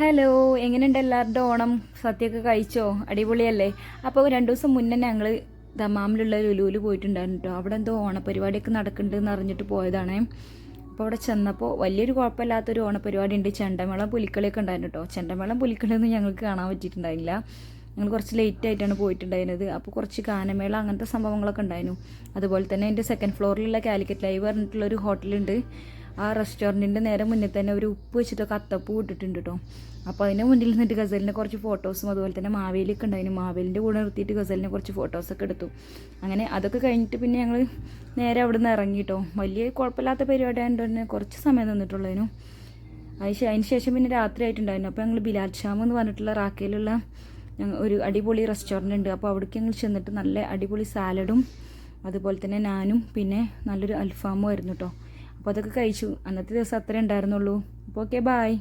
Hello എങ്ങനെയുണ്ട് എല്ലാവരുടെ ഓണം? സദ്യയൊക്കെ കഴിച്ചോ? അടിപൊളിയല്ലേ? അപ്പോൾ രണ്ടു ദിവസം മുന്നേ ഞങ്ങൾ ദമാമിലുള്ള ലുലുവിൽ പോയിട്ടുണ്ടായിരുന്നു കേട്ടോ അവിടെ എന്തോ ഓണപരിപാടിയൊക്കെ നടക്കുന്നുണ്ടെന്ന് അറിഞ്ഞിട്ട് പോയതാണ്. അപ്പോൾ അവിടെ ചെന്നപ്പോൾ വലിയൊരു കുഴപ്പമില്ലാത്തൊരു ഓണപരിപാടി ഉണ്ട് ചെണ്ടമേളം പുലിക്കളിയൊക്കെ ഉണ്ടായിരുന്നു കേട്ടോ ചെണ്ടമേളം പുലിക്കളിയൊന്നും ഞങ്ങൾക്ക് കാണാൻ പറ്റിയിട്ടുണ്ടായില്ല ഞങ്ങൾ കുറച്ച് ലേറ്റ് ആയിട്ടാണ് പോയിട്ടുണ്ടായിരുന്നത്. അപ്പോൾ കുറച്ച് ഗാനമേള അങ്ങനത്തെ സംഭവങ്ങളൊക്കെ ഉണ്ടായിരുന്നു. അതുപോലെ തന്നെ എന്റെ സെക്കൻഡ് ഫ്ലോറിലുള്ള കാലിക്കറ്റ് ലൈവ് പറഞ്ഞിട്ടുള്ളൊരു ഹോട്ടലുണ്ട് ആ റെസ്റ്റോറന്റിന്റെ നേരെ മുന്നിൽ തന്നെ ഒരു ഉപ്പ് വെച്ചിട്ടൊക്കെ അത്തപ്പൂ ഇട്ടിട്ടുണ്ട് കേട്ടോ അപ്പോൾ അതിന്റെ മുന്നിൽ നിന്നിട്ട് ഗസലിന്റെ കുറച്ച് ഫോട്ടോസും അതുപോലെ തന്നെ മാവേലിയൊക്കെ ഉണ്ടായിരുന്നു മാവേലിന്റെ കൂടെ നിർത്തിയിട്ട് ഗസലിന്റെ കുറച്ച് ഫോട്ടോസൊക്കെ എടുത്തു. അങ്ങനെ അതൊക്കെ കഴിഞ്ഞിട്ട് പിന്നെ ഞങ്ങൾ നേരെ അവിടെ നിന്ന് ഇറങ്ങി കേട്ടോ വലിയ കുഴപ്പമില്ലാത്ത പരിപാടി ആയതുകൊണ്ട് തന്നെ കുറച്ച് സമയം നിന്നിട്ടുള്ളതിനും. അതിന് അതിന് ശേഷം പിന്നെ രാത്രി ആയിട്ടുണ്ടായിരുന്നു. അപ്പോൾ ഞങ്ങൾ ബിലാൽ ഷാം എന്ന് പറഞ്ഞിട്ടുള്ള റാക്കയിലുള്ള ഒരു അടിപൊളി റെസ്റ്റോറന്റ് ഉണ്ട്. അപ്പോൾ അവിടേക്ക് ഞങ്ങൾ ചെന്നിട്ട് നല്ല അടിപൊളി സാലഡും അതുപോലെ തന്നെ നാനും പിന്നെ നല്ലൊരു അൽഫാമും ആയിരുന്നു കേട്ടോ അപ്പോൾ അതൊക്കെ കഴിച്ചു. അന്നത്തെ ദിവസം അത്രേ ഉണ്ടായിരുന്നുള്ളൂ. അപ്പോൾ ഓക്കെ ബായ്